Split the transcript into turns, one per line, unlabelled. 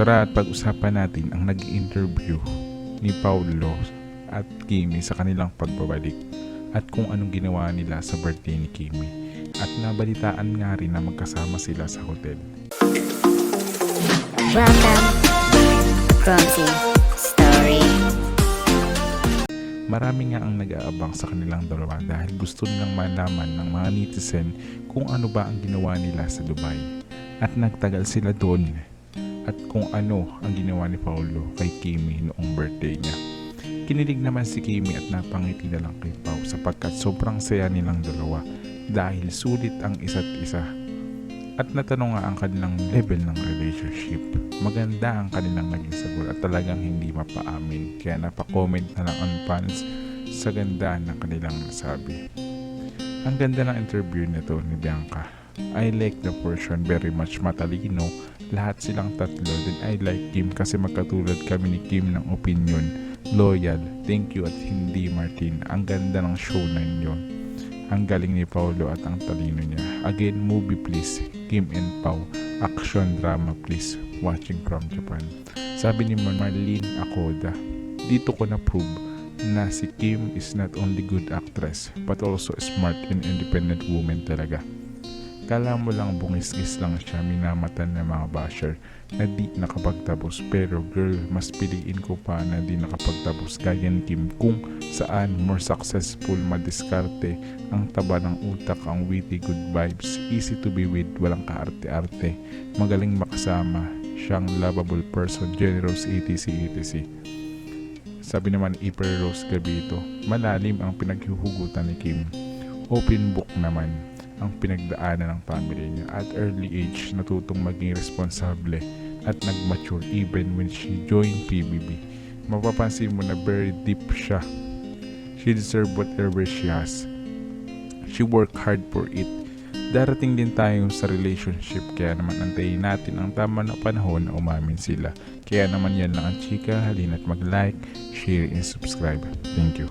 Tara at pag-usapan natin ang nag-interview ni Paulo at Kimi sa kanilang pagbabalik at kung anong ginawa nila sa birthday ni Kimi. At nabalitaan nga rin na magkasama sila sa hotel.
Clumsy Story
Marami nga ang nag-aabang sa kanilang dalawa dahil gusto nilang malaman ng mga netizen kung ano ba ang ginawa nila sa Dubai. At nagtagal sila doon at kung ano ang ginawa ni Paulo kay Kimi noong birthday niya. Kinilig naman si Kimi at napangiti na lang kay Pau sapagkat sobrang saya nilang dalawa dahil sulit ang isa't isa. At natanong nga ang kanilang level ng relationship. Maganda ang kanilang naging sagot at talagang hindi mapaamin. Kaya napakomment na lang ang fans sa ganda ng kanilang nasabi. Ang ganda ng interview nito ni Bianca. I like the portion very much matalino. Lahat silang tatlo. Then I like Kim kasi magkatulad kami ni Kim ng opinion. Loyal, thank you at hindi Martin. Ang ganda ng show na yun. Ang galing ni Paulo at ang talino niya. Again, movie please. Kim and Pau. Action drama please. Watching from Japan. Sabi ni Marlene Akoda, dito ko na-prove na si Kim is not only good actress but also smart and independent woman talaga. Kala mo lang bungis-gis lang siya minamatan ng mga basher na di nakapagtapos. Pero girl mas piliin ko pa na di nakapagtapos. Gaya ni Kim kung saan more successful madiskarte ang taba ng utak ang witty good vibes. Easy to be with walang kaarte-arte. Magaling makasama siyang lovable person generous etc etc. Sabi naman April Rose Gabito malalim ang pinaghuhugutan ni Kim. Open book naman ang pinagdaanan ng family niya. At early age, natutong maging responsable at nag-mature even when she joined PBB. Mapapansin mo na very deep siya. She deserve whatever she has. She work hard for it. Darating din tayo sa relationship kaya naman antayin natin ang tama na panahon na umamin sila. Kaya naman yan lang ang chika. Halina't mag-like, share, and subscribe. Thank you.